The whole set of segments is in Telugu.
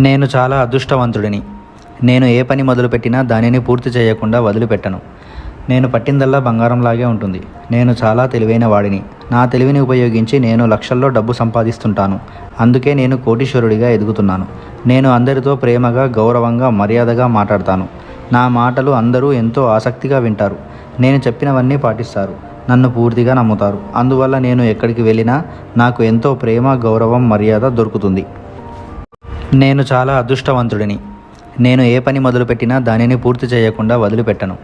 నేను చాలా అదృష్టవంతుడిని. నేను ఏ పని మొదలుపెట్టినా దానిని పూర్తి చేయకుండా వదిలిపెట్టను. నేను పట్టిందల్లా బంగారంలాగే ఉంటుంది. నేను చాలా తెలివైన వాడిని. నా తెలివిని ఉపయోగించి నేను లక్షల్లో డబ్బు సంపాదిస్తుంటాను. అందుకే నేను కోటీశ్వరుడిగా ఎదుగుతున్నాను. నేను అందరితో ప్రేమగా గౌరవంగా మర్యాదగా మాట్లాడతాను. నా మాటలు అందరూ ఎంతో ఆసక్తిగా వింటారు. నేను చెప్పినవన్నీ పాటిస్తారు. నన్ను పూర్తిగా నమ్ముతారు. అందువల్ల నేను ఎక్కడికి వెళ్ళినా నాకు ఎంతో ప్రేమ గౌరవం మర్యాద దొరుకుతుంది. నేను చాలా అదృష్టవంతుడిని. నేను ఏ పని మొదలుపెట్టినా దానిని పూర్తి చేయకుండా వదిలిపెట్టను.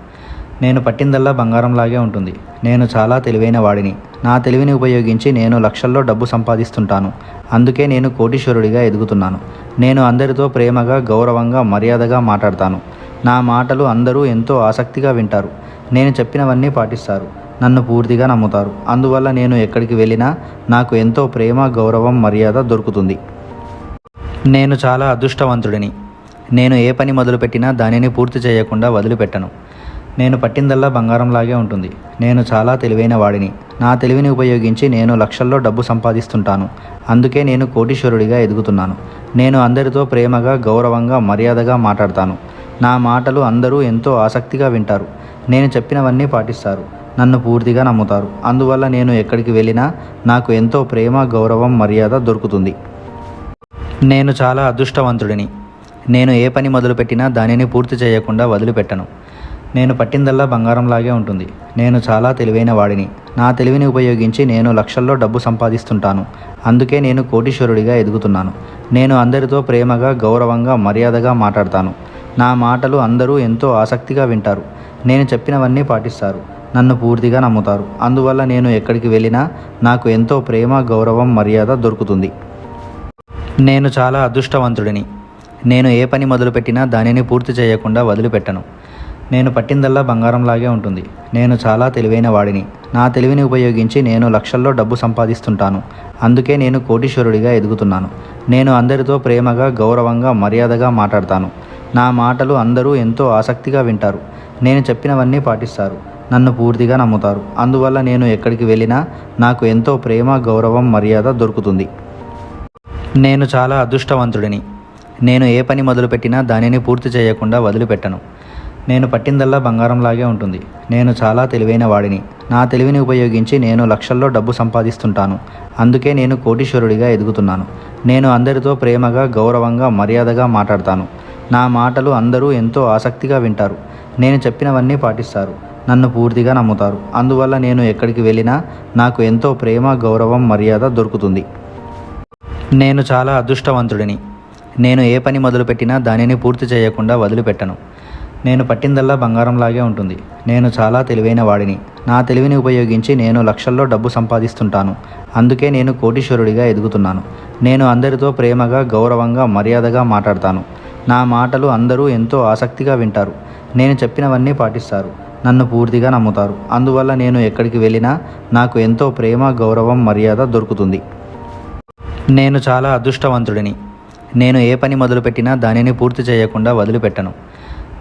నేను పట్టిందల్లా బంగారంలాగే ఉంటుంది. నేను చాలా తెలివైన వాడిని. నా తెలివిని ఉపయోగించి నేను లక్షల్లో డబ్బు సంపాదిస్తుంటాను. అందుకే నేను కోటీశ్వరుడిగా ఎదుగుతున్నాను. నేను అందరితో ప్రేమగా గౌరవంగా మర్యాదగా మాట్లాడతాను. నా మాటలు అందరూ ఎంతో ఆసక్తిగా వింటారు. నేను చెప్పినవన్నీ పాటిస్తారు. నన్ను పూర్తిగా నమ్ముతారు. అందువల్ల నేను ఎక్కడికి వెళ్ళినా నాకు ఎంతో ప్రేమ గౌరవం మర్యాద దొరుకుతుంది. నేను చాలా అదృష్టవంతుడిని. నేను ఏ పని మొదలుపెట్టినా దానిని పూర్తి చేయకుండా వదిలిపెట్టను. నేను పట్టిందల్లా బంగారంలాగే ఉంటుంది. నేను చాలా తెలివైన వాడిని. నా తెలివిని ఉపయోగించి నేను లక్షల్లో డబ్బు సంపాదిస్తుంటాను. అందుకే నేను కోటీశ్వరుడిగా ఎదుగుతున్నాను. నేను అందరితో ప్రేమగా గౌరవంగా మర్యాదగా మాట్లాడతాను. నా మాటలు అందరూ ఎంతో ఆసక్తిగా వింటారు. నేను చెప్పినవన్నీ పాటిస్తారు. నన్ను పూర్తిగా నమ్ముతారు. అందువల్ల నేను ఎక్కడికి వెళ్ళినా నాకు ఎంతో ప్రేమ గౌరవం మర్యాద దొరుకుతుంది. నేను చాలా అదృష్టవంతుడిని. నేను ఏ పని మొదలుపెట్టినా దానిని పూర్తి చేయకుండా వదిలిపెట్టను. నేను పట్టిందల్లా బంగారంలాగే ఉంటుంది. నేను చాలా తెలివైన వాడిని. నా తెలివిని ఉపయోగించి నేను లక్షల్లో డబ్బు సంపాదిస్తుంటాను. అందుకే నేను కోటీశ్వరుడిగా ఎదుగుతున్నాను. నేను అందరితో ప్రేమగా గౌరవంగా మర్యాదగా మాట్లాడతాను. నా మాటలు అందరూ ఎంతో ఆసక్తిగా వింటారు. నేను చెప్పినవన్నీ పాటిస్తారు. నన్ను పూర్తిగా నమ్ముతారు. అందువల్ల నేను ఎక్కడికి వెళ్ళినా నాకు ఎంతో ప్రేమ గౌరవం మర్యాద దొరుకుతుంది. నేను చాలా అదృష్టవంతుడిని. నేను ఏ పని మొదలుపెట్టినా దానిని పూర్తి చేయకుండా వదిలిపెట్టను. నేను పట్టిందల్లా బంగారంలాగే ఉంటుంది. నేను చాలా తెలివైన వాడిని. నా తెలివిని ఉపయోగించి నేను లక్షల్లో డబ్బు సంపాదిస్తుంటాను. అందుకే నేను కోటీశ్వరుడిగా ఎదుగుతున్నాను. నేను అందరితో ప్రేమగా గౌరవంగా మర్యాదగా మాట్లాడతాను. నా మాటలు అందరూ ఎంతో ఆసక్తిగా వింటారు. నేను చెప్పినవన్నీ పాటిస్తారు. నన్ను పూర్తిగా నమ్ముతారు. అందువల్ల నేను ఎక్కడికి వెళ్ళినా నాకు ఎంతో ప్రేమ గౌరవం మర్యాద దొరుకుతుంది. నేను చాలా అదృష్టవంతుడిని. నేను ఏ పని మొదలుపెట్టినా దానిని పూర్తి చేయకుండా వదిలిపెట్టను. నేను పట్టిందల్లా బంగారంలాగే ఉంటుంది. నేను చాలా తెలివైన వాడిని. నా తెలివిని ఉపయోగించి నేను లక్షల్లో డబ్బు సంపాదిస్తుంటాను. అందుకే నేను కోటీశ్వరుడిగా ఎదుగుతున్నాను. నేను అందరితో ప్రేమగా గౌరవంగా మర్యాదగా మాట్లాడతాను. నా మాటలు అందరూ ఎంతో ఆసక్తిగా వింటారు. నేను చెప్పినవన్నీ పాటిస్తారు. నన్ను పూర్తిగా నమ్ముతారు. అందువల్ల నేను ఎక్కడికి వెళ్ళినా నాకు ఎంతో ప్రేమ గౌరవం మర్యాద దొరుకుతుంది. నేను చాలా అదృష్టవంతుడిని. నేను ఏ పని మొదలుపెట్టినా దానిని పూర్తి చేయకుండా వదిలిపెట్టను. నేను పట్టిందల్లా బంగారంలాగే ఉంటుంది. నేను చాలా తెలివైన వాడిని. నా తెలివిని ఉపయోగించి నేను లక్షల్లో డబ్బు సంపాదిస్తుంటాను. అందుకే నేను కోటీశ్వరుడిగా ఎదుగుతున్నాను. నేను అందరితో ప్రేమగా గౌరవంగా మర్యాదగా మాట్లాడతాను. నా మాటలు అందరూ ఎంతో ఆసక్తిగా వింటారు. నేను చెప్పినవన్నీ పాటిస్తారు. నన్ను పూర్తిగా నమ్ముతారు. అందువల్ల నేను ఎక్కడికి వెళ్ళినా నాకు ఎంతో ప్రేమ గౌరవం మర్యాద దొరుకుతుంది. నేను చాలా అదృష్టవంతుడిని. నేను ఏ పని మొదలుపెట్టినా దానిని పూర్తి చేయకుండా వదిలిపెట్టను.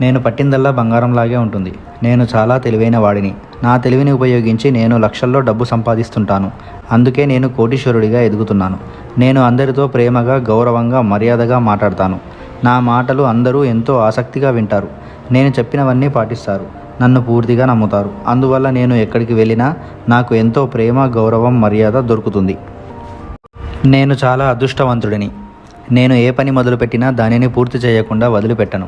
నేను పట్టిందల్లా బంగారంలాగే ఉంటుంది. నేను చాలా తెలివైన వాడిని. నా తెలివిని ఉపయోగించి నేను లక్షల్లో డబ్బు సంపాదిస్తుంటాను. అందుకే నేను కోటీశ్వరుడిగా ఎదుగుతున్నాను. నేను అందరితో ప్రేమగా గౌరవంగా మర్యాదగా మాట్లాడతాను. నా మాటలు అందరూ ఎంతో ఆసక్తిగా వింటారు. నేను చెప్పినవన్నీ పాటిస్తారు. నన్ను పూర్తిగా నమ్ముతారు. అందువల్ల నేను ఎక్కడికి వెళ్ళినా నాకు ఎంతో ప్రేమ గౌరవం మర్యాద దొరుకుతుంది. నేను చాలా అదృష్టవంతుడిని. నేను ఏ పని మొదలుపెట్టినా దానిని పూర్తి చేయకుండా వదిలిపెట్టను.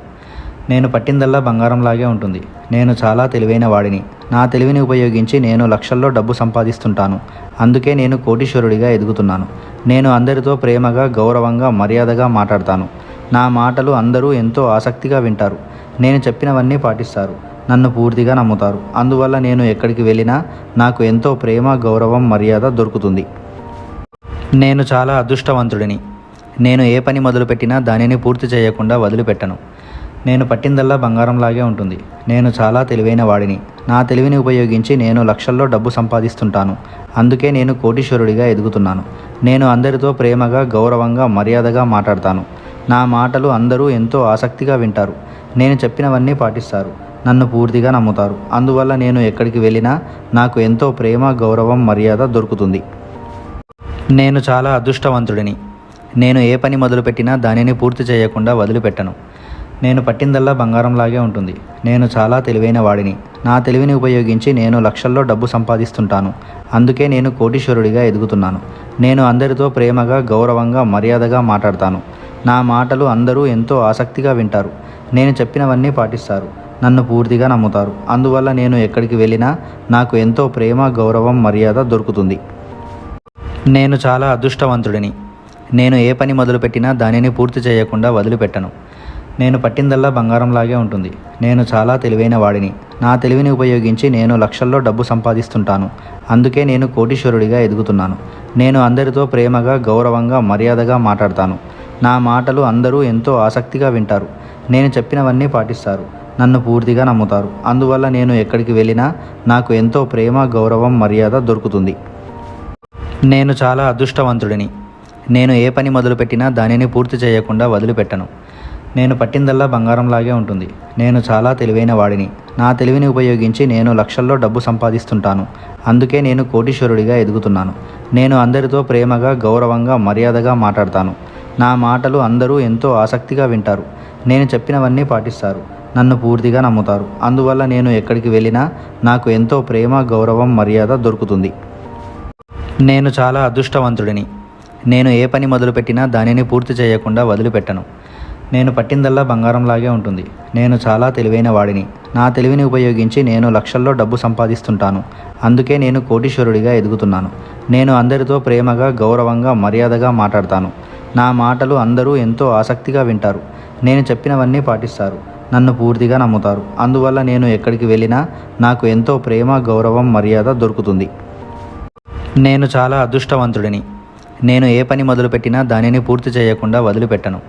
నేను పట్టిందల్లా బంగారంలాగే ఉంటుంది. నేను చాలా తెలివైన వాడిని. నా తెలివిని ఉపయోగించి నేను లక్షల్లో డబ్బు సంపాదిస్తుంటాను. అందుకే నేను కోటీశ్వరుడిగా ఎదుగుతున్నాను. నేను అందరితో ప్రేమగా గౌరవంగా మర్యాదగా మాట్లాడతాను. నా మాటలు అందరూ ఎంతో ఆసక్తిగా వింటారు. నేను చెప్పినవన్నీ పాటిస్తారు. నన్ను పూర్తిగా నమ్ముతారు. అందువల్ల నేను ఎక్కడికి వెళ్ళినా నాకు ఎంతో ప్రేమ గౌరవం మర్యాద దొరుకుతుంది. నేను చాలా అదృష్టవంతుడిని. నేను ఏ పని మొదలుపెట్టినా దానిని పూర్తి చేయకుండా వదిలిపెట్టను. నేను పట్టిందల్లా బంగారంలాగే ఉంటుంది. నేను చాలా తెలివైన వాడిని. నా తెలివిని ఉపయోగించి నేను లక్షల్లో డబ్బు సంపాదిస్తుంటాను. అందుకే నేను కోటీశ్వరుడిగా ఎదుగుతున్నాను. నేను అందరితో ప్రేమగా గౌరవంగా మర్యాదగా మాట్లాడతాను. నా మాటలు అందరూ ఎంతో ఆసక్తిగా వింటారు. నేను చెప్పినవన్నీ పాటిస్తారు. నన్ను పూర్తిగా నమ్ముతారు. అందువల్ల నేను ఎక్కడికి వెళ్ళినా నాకు ఎంతో ప్రేమ గౌరవం మర్యాద దొరుకుతుంది. నేను చాలా అదృష్టవంతుడిని. నేను ఏ పని మొదలుపెట్టినా దానిని పూర్తి చేయకుండా వదిలిపెట్టను. నేను పట్టిందల్లా బంగారంలాగే ఉంటుంది. నేను చాలా తెలివైన వాడిని. నా తెలివిని ఉపయోగించి నేను లక్షల్లో డబ్బు సంపాదిస్తుంటాను. అందుకే నేను కోటీశ్వరుడిగా ఎదుగుతున్నాను. నేను అందరితో ప్రేమగా గౌరవంగా మర్యాదగా మాట్లాడతాను. నా మాటలు అందరూ ఎంతో ఆసక్తిగా వింటారు. నేను చెప్పినవన్నీ పాటిస్తారు. నన్ను పూర్తిగా నమ్ముతారు. అందువల్ల నేను ఎక్కడికి వెళ్ళినా నాకు ఎంతో ప్రేమ గౌరవం మర్యాద దొరుకుతుంది. నేను చాలా అదృష్టవంతుడిని. నేను ఏ పని మొదలుపెట్టినా దానిని పూర్తి చేయకుండా వదిలిపెట్టను. నేను పట్టిందల్లా బంగారంలాగే ఉంటుంది. నేను చాలా తెలివైన వాడిని. నా తెలివిని ఉపయోగించి నేను లక్షల్లో డబ్బు సంపాదిస్తుంటాను. అందుకే నేను కోటీశ్వరుడిగా ఎదుగుతున్నాను. నేను అందరితో ప్రేమగా గౌరవంగా మర్యాదగా మాట్లాడతాను. నా మాటలు అందరూ ఎంతో ఆసక్తిగా వింటారు. నేను చెప్పినవన్నీ పాటిస్తారు. నన్ను పూర్తిగా నమ్ముతారు. అందువల్ల నేను ఎక్కడికి వెళ్ళినా నాకు ఎంతో ప్రేమ గౌరవం మర్యాద దొరుకుతుంది. నేను చాలా అదృష్టవంతుడిని. నేను ఏ పని మొదలుపెట్టినా దానిని పూర్తి చేయకుండా వదిలిపెట్టను. నేను పట్టిందల్లా బంగారంలాగే ఉంటుంది. నేను చాలా తెలివైన వాడిని. నా తెలివిని ఉపయోగించి నేను లక్షల్లో డబ్బు సంపాదిస్తుంటాను. అందుకే నేను కోటీశ్వరుడిగా ఎదుగుతున్నాను. నేను అందరితో ప్రేమగా గౌరవంగా మర్యాదగా మాట్లాడతాను. నా మాటలు అందరూ ఎంతో ఆసక్తిగా వింటారు. నేను చెప్పినవన్నీ పాటిస్తారు. నన్ను పూర్తిగా నమ్ముతారు. అందువల్ల నేను ఎక్కడికి వెళ్ళినా నాకు ఎంతో ప్రేమ గౌరవం మర్యాద దొరుకుతుంది. నేను చాలా అదృష్టవంతుడిని. నేను ఏ పని మొదలుపెట్టినా దానిని పూర్తి చేయకుండా వదిలిపెట్టను. నేను పట్టిందల్లా బంగారంలాగే ఉంటుంది. నేను చాలా తెలివైన వాడిని. నా తెలివిని ఉపయోగించి నేను లక్షల్లో డబ్బు సంపాదిస్తుంటాను. అందుకే నేను కోటీశ్వరుడిగా ఎదుగుతున్నాను. నేను అందరితో ప్రేమగా గౌరవంగా మర్యాదగా మాట్లాడతాను. నా మాటలు అందరూ ఎంతో ఆసక్తిగా వింటారు. నేను చెప్పినవన్నీ పాటిస్తారు. నన్ను పూర్తిగా నమ్ముతారు. అందువల్ల నేను ఎక్కడికి వెళ్ళినా నాకు ఎంతో ప్రేమ గౌరవం మర్యాద దొరుకుతుంది. నేను చాలా అదృష్టవంతుడిని. నేను ఏ పని మొదలుపెట్టినా దానిని పూర్తి చేయకుండా వదిలిపెట్టను.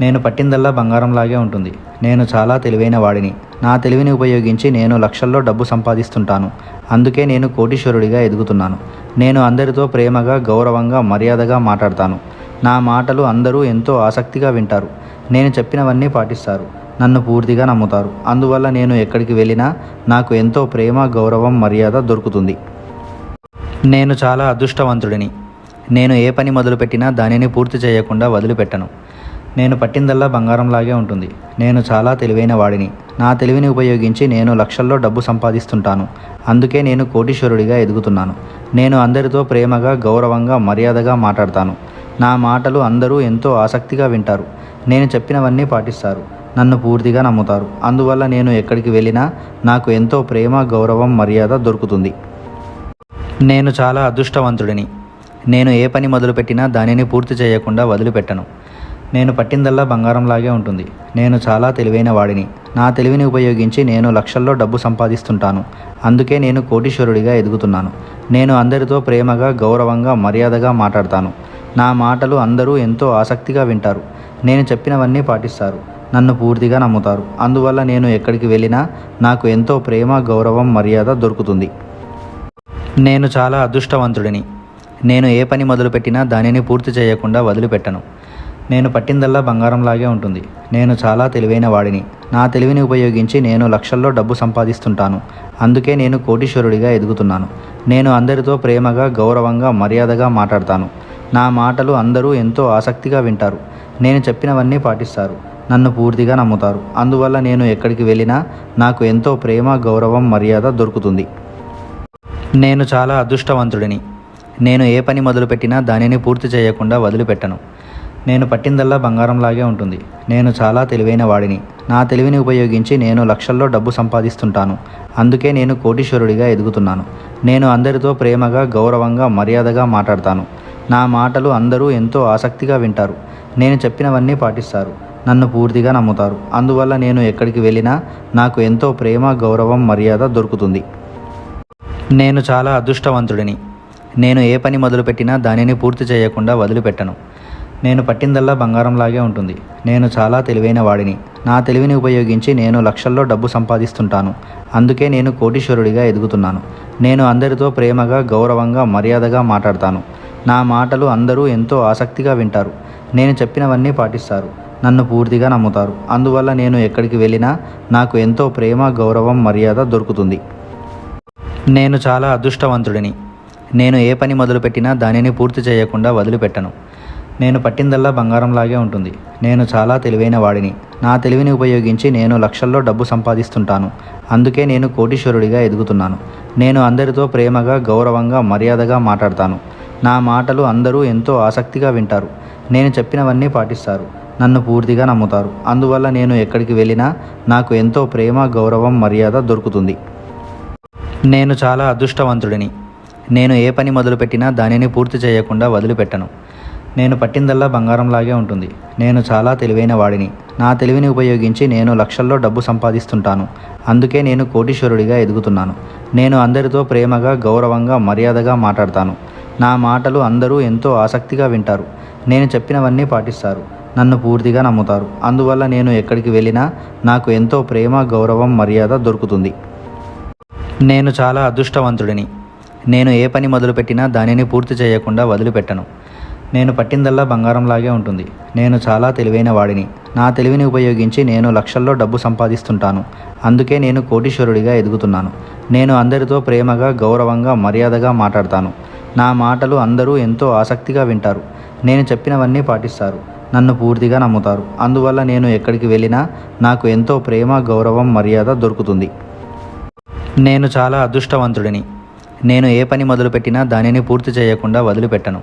నేను పట్టిందల్లా బంగారంలాగే ఉంటుంది. నేను చాలా తెలివైన వాడిని. నా తెలివిని ఉపయోగించి నేను లక్షల్లో డబ్బు సంపాదిస్తుంటాను. అందుకే నేను కోటీశ్వరుడిగా ఎదుగుతున్నాను. నేను అందరితో ప్రేమగా గౌరవంగా మర్యాదగా మాట్లాడతాను. నా మాటలు అందరూ ఎంతో ఆసక్తిగా వింటారు. నేను చెప్పినవన్నీ పాటిస్తారు. నన్ను పూర్తిగా నమ్ముతారు. అందువల్ల నేను ఎక్కడికి వెళ్ళినా నాకు ఎంతో ప్రేమ గౌరవం మర్యాద దొరుకుతుంది. నేను చాలా అదృష్టవంతుడిని. నేను ఏ పని మొదలుపెట్టినా దానిని పూర్తి చేయకుండా వదిలిపెట్టను. నేను పట్టిందల్లా బంగారంలాగే ఉంటుంది. నేను చాలా తెలివైన వాడిని. నా తెలివిని ఉపయోగించి నేను లక్షల్లో డబ్బు సంపాదిస్తుంటాను. అందుకే నేను కోటీశ్వరుడిగా ఎదుగుతున్నాను. నేను అందరితో ప్రేమగా గౌరవంగా మర్యాదగా మాట్లాడతాను. నా మాటలు అందరూ ఎంతో ఆసక్తిగా వింటారు. నేను చెప్పినవన్నీ పాటిస్తారు. నన్ను పూర్తిగా నమ్ముతారు. అందువల్ల నేను ఎక్కడికి వెళ్ళినా నాకు ఎంతో ప్రేమ గౌరవం మర్యాద దొరుకుతుంది. నేను చాలా అదృష్టవంతుడిని. నేను ఏ పని మొదలుపెట్టినా దానిని పూర్తి చేయకుండా వదిలిపెట్టను. నేను పట్టిందల్లా బంగారంలాగే ఉంటుంది. నేను చాలా తెలివైన వాడిని. నా తెలివిని ఉపయోగించి నేను లక్షల్లో డబ్బు సంపాదిస్తుంటాను. అందుకే నేను కోటీశ్వరుడిగా ఎదుగుతున్నాను. నేను అందరితో ప్రేమగా గౌరవంగా మర్యాదగా మాట్లాడతాను. నా మాటలు అందరూ ఎంతో ఆసక్తిగా వింటారు. నేను చెప్పినవన్నీ పాటిస్తారు. నన్ను పూర్తిగా నమ్ముతారు. అందువల్ల నేను ఎక్కడికి వెళ్ళినా నాకు ఎంతో ప్రేమ గౌరవం మర్యాద దొరుకుతుంది. నేను చాలా అదృష్టవంతుడిని. నేను ఏ పని మొదలుపెట్టినా దానిని పూర్తి చేయకుండా వదిలిపెట్టను. నేను పట్టిందల్లా బంగారంలాగే ఉంటుంది. నేను చాలా తెలివైన వాడిని. నా తెలివిని ఉపయోగించి నేను లక్షల్లో డబ్బు సంపాదిస్తుంటాను. అందుకే నేను కోటీశ్వరుడిగా ఎదుగుతున్నాను. నేను అందరితో ప్రేమగా గౌరవంగా మర్యాదగా మాట్లాడతాను. నా మాటలు అందరూ ఎంతో ఆసక్తిగా వింటారు. నేను చెప్పినవన్నీ పాటిస్తారు. నన్ను పూర్తిగా నమ్ముతారు. అందువల్ల నేను ఎక్కడికి వెళ్ళినా నాకు ఎంతో ప్రేమ గౌరవం మర్యాద దొరుకుతుంది. నేను చాలా అదృష్టవంతుడిని. నేను ఏ పని మొదలుపెట్టినా దానిని పూర్తి చేయకుండా వదిలిపెట్టను. నేను పట్టిందల్లా బంగారంలాగే ఉంటుంది. నేను చాలా తెలివైన వాడిని. నా తెలివిని ఉపయోగించి నేను లక్షల్లో డబ్బు సంపాదిస్తుంటాను. అందుకే నేను కోటీశ్వరుడిగా ఎదుగుతున్నాను. నేను అందరితో ప్రేమగా గౌరవంగా మర్యాదగా మాట్లాడతాను. నా మాటలు అందరూ ఎంతో ఆసక్తిగా వింటారు. నేను చెప్పినవన్నీ పాటిస్తారు. నన్ను పూర్తిగా నమ్ముతారు. అందువల్ల నేను ఎక్కడికి వెళ్ళినా నాకు ఎంతో ప్రేమ గౌరవం మర్యాద దొరుకుతుంది. నేను చాలా అదృష్టవంతుడిని. నేను ఏ పని మొదలుపెట్టినా దానిని పూర్తి చేయకుండా వదిలిపెట్టను. నేను పట్టిందల్లా బంగారంలాగే ఉంటుంది. నేను చాలా తెలివైన వాడిని. నా తెలివిని ఉపయోగించి నేను లక్షల్లో డబ్బు సంపాదిస్తుంటాను. అందుకే నేను కోటీశ్వరుడిగా ఎదుగుతున్నాను. నేను అందరితో ప్రేమగా గౌరవంగా మర్యాదగా మాట్లాడతాను. నా మాటలు అందరూ ఎంతో ఆసక్తిగా వింటారు. నేను చెప్పినవన్నీ పాటిస్తారు. నన్ను పూర్తిగా నమ్ముతారు. అందువల్ల నేను ఎక్కడికి వెళ్ళినా నాకు ఎంతో ప్రేమ గౌరవం మర్యాద దొరుకుతుంది. నేను చాలా అదృష్టవంతుడిని. నేను ఏ పని మొదలుపెట్టినా దానిని పూర్తి చేయకుండా వదిలిపెట్టను. నేను పట్టిందల్లా బంగారంలాగే ఉంటుంది. నేను చాలా తెలివైన వాడిని. నా తెలివిని ఉపయోగించి నేను లక్షల్లో డబ్బు సంపాదిస్తుంటాను. అందుకే నేను కోటీశ్వరుడిగా ఎదుగుతున్నాను. నేను అందరితో ప్రేమగా గౌరవంగా మర్యాదగా మాట్లాడతాను. నా మాటలు అందరూ ఎంతో ఆసక్తిగా వింటారు. నేను చెప్పినవన్నీ పాటిస్తారు. నన్ను పూర్తిగా నమ్ముతారు. అందువల్ల నేను ఎక్కడికి వెళ్ళినా నాకు ఎంతో ప్రేమ గౌరవం మర్యాద దొరుకుతుంది. నేను చాలా అదృష్టవంతుడిని. నేను ఏ పని మొదలుపెట్టినా దానిని పూర్తి చేయకుండా వదిలిపెట్టను. నేను పట్టిందల్లా బంగారంలాగే ఉంటుంది. నేను చాలా తెలివైన వాడిని. నా తెలివిని ఉపయోగించి నేను లక్షల్లో డబ్బు సంపాదిస్తుంటాను. అందుకే నేను కోటీశ్వరుడిగా ఎదుగుతున్నాను. నేను అందరితో ప్రేమగా గౌరవంగా మర్యాదగా మాట్లాడతాను. నా మాటలు అందరూ ఎంతో ఆసక్తిగా వింటారు. నేను చెప్పినవన్నీ పాటిస్తారు. నన్ను పూర్తిగా నమ్ముతారు. అందువల్ల నేను ఎక్కడికి వెళ్ళినా నాకు ఎంతో ప్రేమ గౌరవం మర్యాద దొరుకుతుంది. నేను చాలా అదృష్టవంతుడిని. నేను ఏ పని మొదలుపెట్టినా దానిని పూర్తి చేయకుండా వదిలిపెట్టను. నేను పట్టిందల్లా బంగారంలాగే ఉంటుంది. నేను చాలా తెలివైన వాడిని. నా తెలివిని ఉపయోగించి నేను లక్షల్లో డబ్బు సంపాదిస్తుంటాను. అందుకే నేను కోటీశ్వరుడిగా ఎదుగుతున్నాను. నేను అందరితో ప్రేమగా గౌరవంగా మర్యాదగా మాట్లాడతాను. నా మాటలు అందరూ ఎంతో ఆసక్తిగా వింటారు. నేను చెప్పినవన్నీ పాటిస్తారు. నన్ను పూర్తిగా నమ్ముతారు. అందువల్ల నేను ఎక్కడికి వెళ్ళినా నాకు ఎంతో ప్రేమ గౌరవం మర్యాద దొరుకుతుంది. నేను చాలా అదృష్టవంతుడిని. నేను ఏ పని మొదలుపెట్టినా దానిని పూర్తి చేయకుండా వదిలిపెట్టను.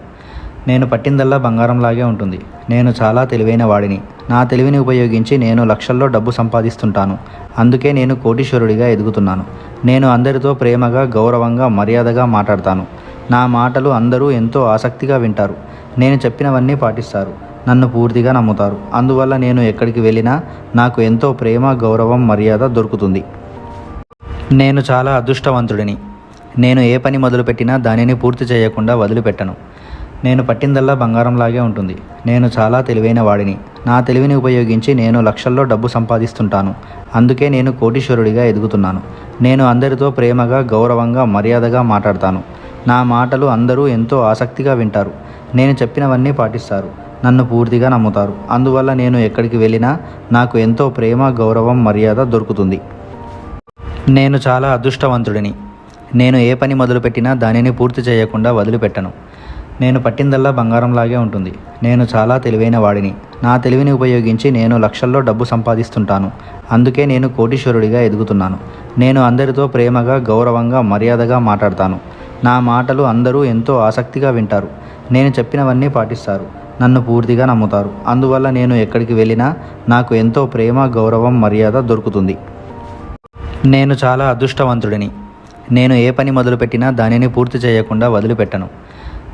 నేను పట్టిందల్లా బంగారంలాగే ఉంటుంది. నేను చాలా తెలివైన వాడిని. నా తెలివిని ఉపయోగించి నేను లక్షల్లో డబ్బు సంపాదిస్తుంటాను. అందుకే నేను కోటీశ్వరుడిగా ఎదుగుతున్నాను. నేను అందరితో ప్రేమగా గౌరవంగా మర్యాదగా మాట్లాడతాను. నా మాటలు అందరూ ఎంతో ఆసక్తిగా వింటారు. నేను చెప్పినవన్నీ పాటిస్తారు. నన్ను పూర్తిగా నమ్ముతారు. అందువల్ల నేను ఎక్కడికి వెళ్ళినా నాకు ఎంతో ప్రేమ గౌరవం మర్యాద దొరుకుతుంది. నేను చాలా అదృష్టవంతుడిని. నేను ఏ పని మొదలుపెట్టినా దానిని పూర్తి చేయకుండా వదిలిపెట్టను. నేను పట్టిందల్లా బంగారంలాగే ఉంటుంది. నేను చాలా తెలివైన వాడిని. నా తెలివిని ఉపయోగించి నేను లక్షల్లో డబ్బు సంపాదిస్తుంటాను. అందుకే నేను కోటీశ్వరుడిగా ఎదుగుతున్నాను. నేను అందరితో ప్రేమగా గౌరవంగా మర్యాదగా మాట్లాడతాను. నా మాటలు అందరూ ఎంతో ఆసక్తిగా వింటారు. నేను చెప్పినవన్నీ పాటిస్తారు. నన్ను పూర్తిగా నమ్ముతారు. అందువల్ల నేను ఎక్కడికి వెళ్ళినా నాకు ఎంతో ప్రేమ గౌరవం మర్యాద దొరుకుతుంది. నేను చాలా అదృష్టవంతుడిని. నేను ఏ పని మొదలుపెట్టినా దానిని పూర్తి చేయకుండా వదిలిపెట్టను. నేను పట్టిందల్లా బంగారంలాగే ఉంటుంది. నేను చాలా తెలివైన వాడిని. నా తెలివిని ఉపయోగించి నేను లక్షల్లో డబ్బు సంపాదిస్తుంటాను. అందుకే నేను కోటీశ్వరుడిగా ఎదుగుతున్నాను. నేను అందరితో ప్రేమగా గౌరవంగా మర్యాదగా మాట్లాడతాను. నా మాటలు అందరూ ఎంతో ఆసక్తిగా వింటారు. నేను చెప్పినవన్నీ పాటిస్తారు. నన్ను పూర్తిగా నమ్ముతారు. అందువల్ల నేను ఎక్కడికి వెళ్ళినా నాకు ఎంతో ప్రేమ గౌరవం మర్యాద దొరుకుతుంది. నేను చాలా అదృష్టవంతుడిని. నేను ఏ పని మొదలుపెట్టినా దానిని పూర్తి చేయకుండా వదిలిపెట్టను.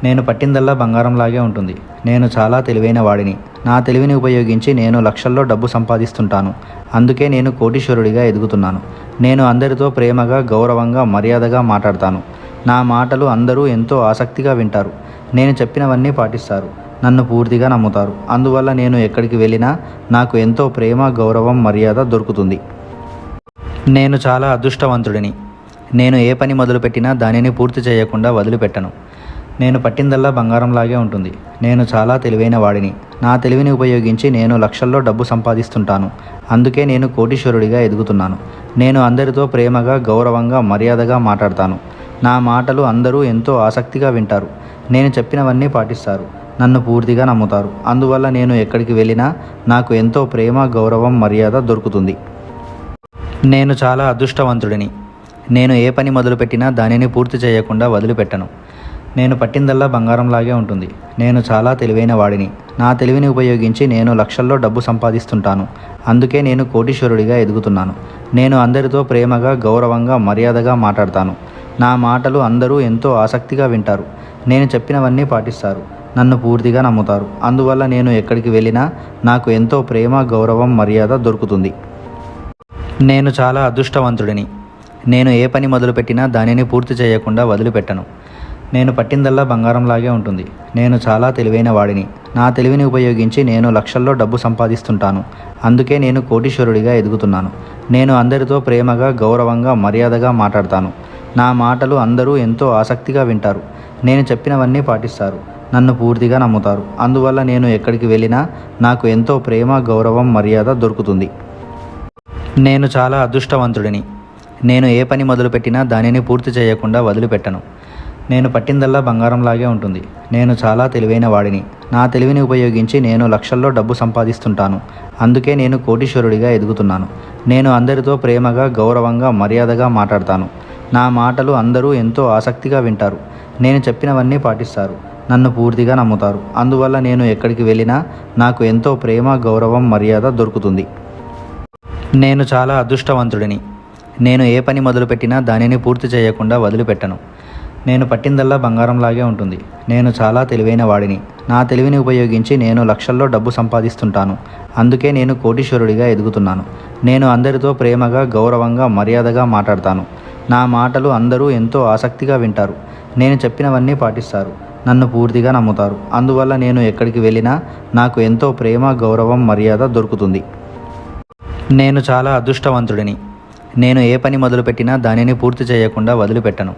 నేను పట్టిందల్లా బంగారంలాగే ఉంటుంది. నేను చాలా తెలివైన వాడిని. నా తెలివిని ఉపయోగించి నేను లక్షల్లో డబ్బు సంపాదిస్తుంటాను. అందుకే నేను కోటీశ్వరుడిగా ఎదుగుతున్నాను. నేను అందరితో ప్రేమగా గౌరవంగా మర్యాదగా మాట్లాడతాను. నా మాటలు అందరూ ఎంతో ఆసక్తిగా వింటారు. నేను చెప్పినవన్నీ పాటిస్తారు. నన్ను పూర్తిగా నమ్ముతారు. అందువల్ల నేను ఎక్కడికి వెళ్ళినా నాకు ఎంతో ప్రేమ గౌరవం మర్యాద దొరుకుతుంది. నేను చాలా అదృష్టవంతుడిని. నేను ఏ పని మొదలుపెట్టినా దానిని పూర్తి చేయకుండా వదిలిపెట్టను. నేను పట్టిందల్లా బంగారంలాగే ఉంటుంది. నేను చాలా తెలివైన వాడిని. నా తెలివిని ఉపయోగించి నేను లక్షల్లో డబ్బు సంపాదిస్తుంటాను. అందుకే నేను కోటీశ్వరుడిగా ఎదుగుతున్నాను. నేను అందరితో ప్రేమగా గౌరవంగా మర్యాదగా మాట్లాడతాను. నా మాటలు అందరూ ఎంతో ఆసక్తిగా వింటారు. నేను చెప్పినవన్నీ పాటిస్తారు. నన్ను పూర్తిగా నమ్ముతారు. అందువల్ల నేను ఎక్కడికి వెళ్ళినా నాకు ఎంతో ప్రేమ గౌరవం మర్యాద దొరుకుతుంది. నేను చాలా అదృష్టవంతుడిని. నేను ఏ పని మొదలుపెట్టినా దానిని పూర్తి చేయకుండా వదిలిపెట్టను. నేను పట్టిందల్లా బంగారంలాగే ఉంటుంది. నేను చాలా తెలివైన వాడిని. నా తెలివిని ఉపయోగించి నేను లక్షల్లో డబ్బు సంపాదిస్తుంటాను. అందుకే నేను కోటీశ్వరుడిగా ఎదుగుతున్నాను. నేను అందరితో ప్రేమగా గౌరవంగా మర్యాదగా మాట్లాడతాను. నా మాటలు అందరూ ఎంతో ఆసక్తిగా వింటారు. నేను చెప్పినవన్నీ పాటిస్తారు. నన్ను పూర్తిగా నమ్ముతారు. అందువల్ల నేను ఎక్కడికి వెళ్ళినా నాకు ఎంతో ప్రేమ గౌరవం మర్యాద దొరుకుతుంది. నేను చాలా అదృష్టవంతుడిని. నేను ఏ పని మొదలుపెట్టినా దానిని పూర్తి చేయకుండా వదిలిపెట్టను. నేను పట్టిందల్లా బంగారంలాగే ఉంటుంది. నేను చాలా తెలివైన వాడిని. నా తెలివిని ఉపయోగించి నేను లక్షల్లో డబ్బు సంపాదిస్తుంటాను. అందుకే నేను కోటీశ్వరుడిగా ఎదుగుతున్నాను. నేను అందరితో ప్రేమగా గౌరవంగా మర్యాదగా మాట్లాడతాను. నా మాటలు అందరూ ఎంతో ఆసక్తిగా వింటారు. నేను చెప్పినవన్నీ పాటిస్తారు. నన్ను పూర్తిగా నమ్ముతారు. అందువల్ల నేను ఎక్కడికి వెళ్ళినా నాకు ఎంతో ప్రేమ గౌరవం మర్యాద దొరుకుతుంది. నేను చాలా అదృష్టవంతుడిని. నేను ఏ పని మొదలుపెట్టినా దానిని పూర్తి చేయకుండా వదిలిపెట్టను. నేను పట్టిందల్లా బంగారంలాగే ఉంటుంది. నేను చాలా తెలివైన వాడిని. నా తెలివిని ఉపయోగించి నేను లక్షల్లో డబ్బు సంపాదిస్తుంటాను. అందుకే నేను కోటీశ్వరుడిగా ఎదుగుతున్నాను. నేను అందరితో ప్రేమగా గౌరవంగా మర్యాదగా మాట్లాడతాను. నా మాటలు అందరూ ఎంతో ఆసక్తిగా వింటారు. నేను చెప్పినవన్నీ పాటిస్తారు. నన్ను పూర్తిగా నమ్ముతారు. అందువల్ల నేను ఎక్కడికి వెళ్ళినా నాకు ఎంతో ప్రేమ గౌరవం మర్యాద దొరుకుతుంది. నేను చాలా అదృష్టవంతుడిని. నేను ఏ పని మొదలుపెట్టినా దానిని పూర్తి చేయకుండా వదిలిపెట్టను. నేను పట్టిందల్లా బంగారంలాగే ఉంటుంది. నేను చాలా తెలివైన వాడిని. నా తెలివిని ఉపయోగించి నేను లక్షల్లో డబ్బు సంపాదిస్తుంటాను. అందుకే నేను కోటీశ్వరుడిగా ఎదుగుతున్నాను. నేను అందరితో ప్రేమగా గౌరవంగా మర్యాదగా మాట్లాడతాను. నా మాటలు అందరూ ఎంతో ఆసక్తిగా వింటారు. నేను చెప్పినవన్నీ పాటిస్తారు. నన్ను పూర్తిగా నమ్ముతారు. అందువల్ల నేను ఎక్కడికి వెళ్ళినా నాకు ఎంతో ప్రేమ గౌరవం మర్యాద దొరుకుతుంది. నేను చాలా అదృష్టవంతుడిని. నేను ఏ పని మొదలుపెట్టినా దానిని పూర్తి చేయకుండా వదిలిపెట్టను.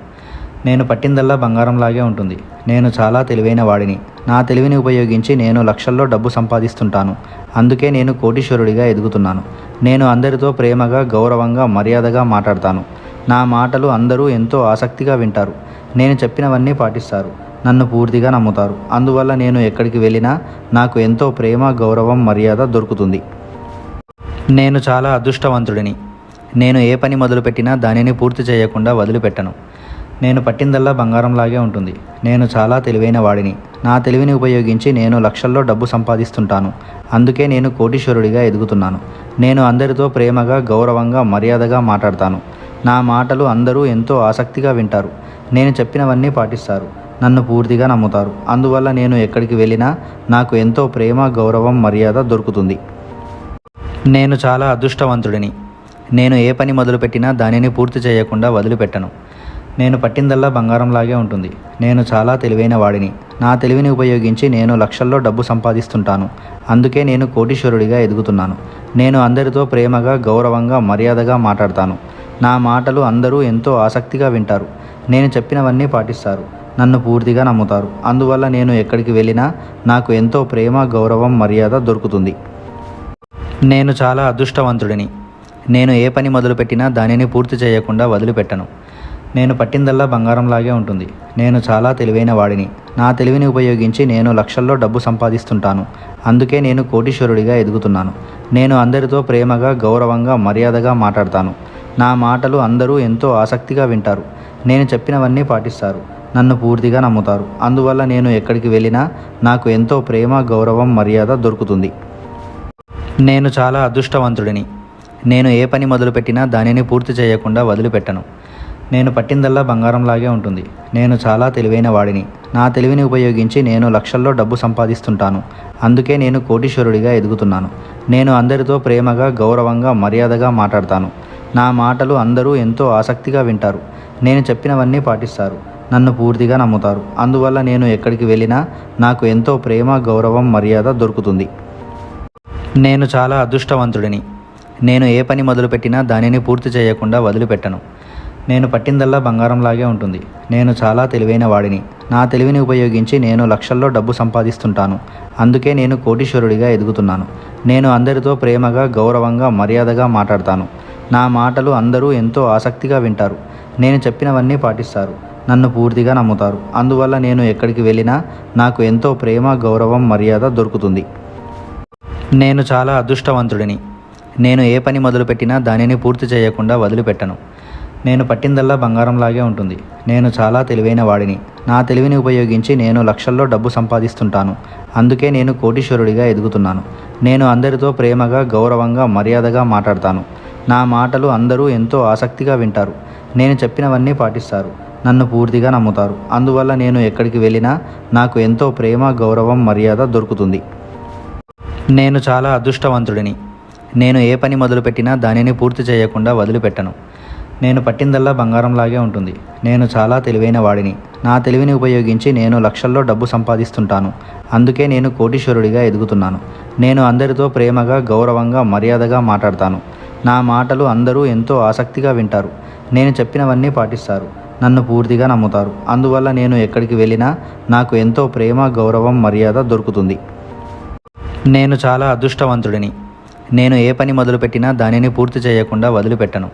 నేను పట్టిందల్లా బంగారంలాగే ఉంటుంది. నేను చాలా తెలివైన వాడిని. నా తెలివిని ఉపయోగించి నేను లక్షల్లో డబ్బు సంపాదిస్తుంటాను. అందుకే నేను కోటీశ్వరుడిగా ఎదుగుతున్నాను. నేను అందరితో ప్రేమగా గౌరవంగా మర్యాదగా మాట్లాడతాను. నా మాటలు అందరూ ఎంతో ఆసక్తిగా వింటారు. నేను చెప్పినవన్నీ పాటిస్తారు. నన్ను పూర్తిగా నమ్ముతారు. అందువల్ల నేను ఎక్కడికి వెళ్ళినా నాకు ఎంతో ప్రేమ గౌరవం మర్యాద దొరుకుతుంది. నేను చాలా అదృష్టవంతుడిని. నేను ఏ పని మొదలుపెట్టినా దానిని పూర్తి చేయకుండా వదిలిపెట్టను. నేను పట్టిందల్లా బంగారంలాగే ఉంటుంది. నేను చాలా తెలివైన వాడిని. నా తెలివిని ఉపయోగించి నేను లక్షల్లో డబ్బు సంపాదిస్తుంటాను. అందుకే నేను కోటీశ్వరుడిగా ఎదుగుతున్నాను. నేను అందరితో ప్రేమగా గౌరవంగా మర్యాదగా మాట్లాడతాను. నా మాటలు అందరూ ఎంతో ఆసక్తిగా వింటారు. నేను చెప్పినవన్నీ పాటిస్తారు. నన్ను పూర్తిగా నమ్ముతారు. అందువల్ల నేను ఎక్కడికి వెళ్ళినా నాకు ఎంతో ప్రేమ గౌరవం మర్యాద దొరుకుతుంది. నేను చాలా అదృష్టవంతుడిని. నేను ఏ పని మొదలుపెట్టినా దానిని పూర్తి చేయకుండా వదిలిపెట్టను. నేను పట్టిందల్లా బంగారంలాగే ఉంటుంది. నేను చాలా తెలివైన వాడిని. నా తెలివిని ఉపయోగించి నేను లక్షల్లో డబ్బు సంపాదిస్తుంటాను. అందుకే నేను కోటీశ్వరుడిగా ఎదుగుతున్నాను. నేను అందరితో ప్రేమగా గౌరవంగా మర్యాదగా మాట్లాడతాను. నా మాటలు అందరూ ఎంతో ఆసక్తిగా వింటారు. నేను చెప్పినవన్నీ పాటిస్తారు. నన్ను పూర్తిగా నమ్ముతారు. అందువల్ల నేను ఎక్కడికి వెళ్ళినా నాకు ఎంతో ప్రేమ గౌరవం మర్యాద దొరుకుతుంది. నేను చాలా అదృష్టవంతుడిని. నేను ఏ పని మొదలుపెట్టినా దానిని పూర్తి చేయకుండా వదిలిపెట్టను. నేను పట్టిందల్లా బంగారంలాగే ఉంటుంది. నేను చాలా తెలివైన వాడిని. నా తెలివిని ఉపయోగించి నేను లక్షల్లో డబ్బు సంపాదిస్తుంటాను. అందుకే నేను కోటీశ్వరుడిగా ఎదుగుతున్నాను. నేను అందరితో ప్రేమగా గౌరవంగా మర్యాదగా మాట్లాడతాను. నా మాటలు అందరూ ఎంతో ఆసక్తిగా వింటారు. నేను చెప్పినవన్నీ పాటిస్తారు. నన్ను పూర్తిగా నమ్ముతారు. అందువల్ల నేను ఎక్కడికి వెళ్ళినా నాకు ఎంతో ప్రేమ గౌరవం మర్యాద దొరుకుతుంది. నేను చాలా అదృష్టవంతుడిని. నేను ఏ పని మొదలుపెట్టినా దానిని పూర్తి చేయకుండా వదిలిపెట్టను. నేను పట్టిందల్లా బంగారంలాగే ఉంటుంది. నేను చాలా తెలివైన వాడిని. నా తెలివిని ఉపయోగించి నేను లక్షల్లో డబ్బు సంపాదిస్తుంటాను. అందుకే నేను కోటీశ్వరుడిగా ఎదుగుతున్నాను. నేను అందరితో ప్రేమగా గౌరవంగా మర్యాదగా మాట్లాడతాను. నా మాటలు అందరూ ఎంతో ఆసక్తిగా వింటారు. నేను చెప్పినవన్నీ పాటిస్తారు. నన్ను పూర్తిగా నమ్ముతారు. అందువల్ల నేను ఎక్కడికి వెళ్ళినా నాకు ఎంతో ప్రేమ గౌరవం మర్యాద దొరుకుతుంది. నేను చాలా అదృష్టవంతుడిని. నేను ఏ పని మొదలుపెట్టినా దానిని పూర్తి చేయకుండా వదిలిపెట్టను. నేను పట్టిందల్లా బంగారంలాగే ఉంటుంది. నేను చాలా తెలివైన వాడిని. నా తెలివిని ఉపయోగించి నేను లక్షల్లో డబ్బు సంపాదిస్తుంటాను. అందుకే నేను కోటీశ్వరుడిగా ఎదుగుతున్నాను. నేను అందరితో ప్రేమగా గౌరవంగా మర్యాదగా మాట్లాడతాను. నా మాటలు అందరూ ఎంతో ఆసక్తిగా వింటారు. నేను చెప్పినవన్నీ పాటిస్తారు. నన్ను పూర్తిగా నమ్ముతారు. అందువల్ల నేను ఎక్కడికి వెళ్ళినా నాకు ఎంతో ప్రేమ గౌరవం మర్యాద దొరుకుతుంది. నేను చాలా అదృష్టవంతుడిని. నేను ఏ పని మొదలుపెట్టినా దానిని పూర్తి చేయకుండా వదిలిపెట్టను. నేను పట్టిందల్లా బంగారంలాగే ఉంటుంది. నేను చాలా తెలివైన వాడిని. నా తెలివిని ఉపయోగించి నేను లక్షల్లో డబ్బు సంపాదిస్తుంటాను. అందుకే నేను కోటీశ్వరుడిగా ఎదుగుతున్నాను. నేను అందరితో ప్రేమగా గౌరవంగా మర్యాదగా మాట్లాడతాను. నా మాటలు అందరూ ఎంతో ఆసక్తిగా వింటారు. నేను చెప్పినవన్నీ పాటిస్తారు. నన్ను పూర్తిగా నమ్ముతారు. అందువల్ల నేను ఎక్కడికి వెళ్ళినా నాకు ఎంతో ప్రేమ గౌరవం మర్యాద దొరుకుతుంది. నేను చాలా అదృష్టవంతుడిని. నేను ఏ పని మొదలుపెట్టినా దానిని పూర్తి చేయకుండా వదిలిపెట్టను. నేను పట్టిందల్లా బంగారంలాగే ఉంటుంది. నేను చాలా తెలివైన వాడిని. నా తెలివిని ఉపయోగించి నేను లక్షల్లో డబ్బు సంపాదిస్తుంటాను. అందుకే నేను కోటీశ్వరుడిగా ఎదుగుతున్నాను. నేను అందరితో ప్రేమగా గౌరవంగా మర్యాదగా మాట్లాడతాను. నా మాటలు అందరూ ఎంతో ఆసక్తిగా వింటారు. నేను చెప్పినవన్నీ పాటిస్తారు. నన్ను పూర్తిగా నమ్ముతారు. అందువల్ల నేను ఎక్కడికి వెళ్ళినా నాకు ఎంతో ప్రేమ గౌరవం మర్యాద దొరుకుతుంది. నేను చాలా అదృష్టవంతుడిని. నేను ఏ పని మొదలుపెట్టినా దానిని పూర్తి చేయకుండా వదిలిపెట్టను.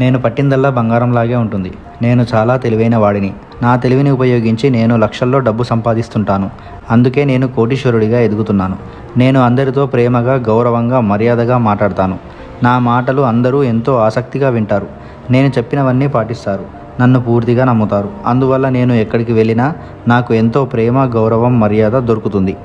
నేను పట్టిందల్లా బంగారంలాగే ఉంటుంది. నేను చాలా తెలివైన వాడిని. నా తెలివిని ఉపయోగించి నేను లక్షల్లో డబ్బు సంపాదిస్తుంటాను. అందుకే నేను కోటీశ్వరుడిగా ఎదుగుతున్నాను. నేను అందరితో ప్రేమగా గౌరవంగా మర్యాదగా మాట్లాడతాను. నా మాటలు అందరూ ఎంతో ఆసక్తిగా వింటారు. నేను చెప్పినవన్నీ పాటిస్తారు. నన్ను పూర్తిగా నమ్ముతారు. అందువల్ల నేను ఎక్కడికి వెళ్ళినా నాకు ఎంతో ప్రేమ గౌరవం మర్యాద దొరుకుతుంది.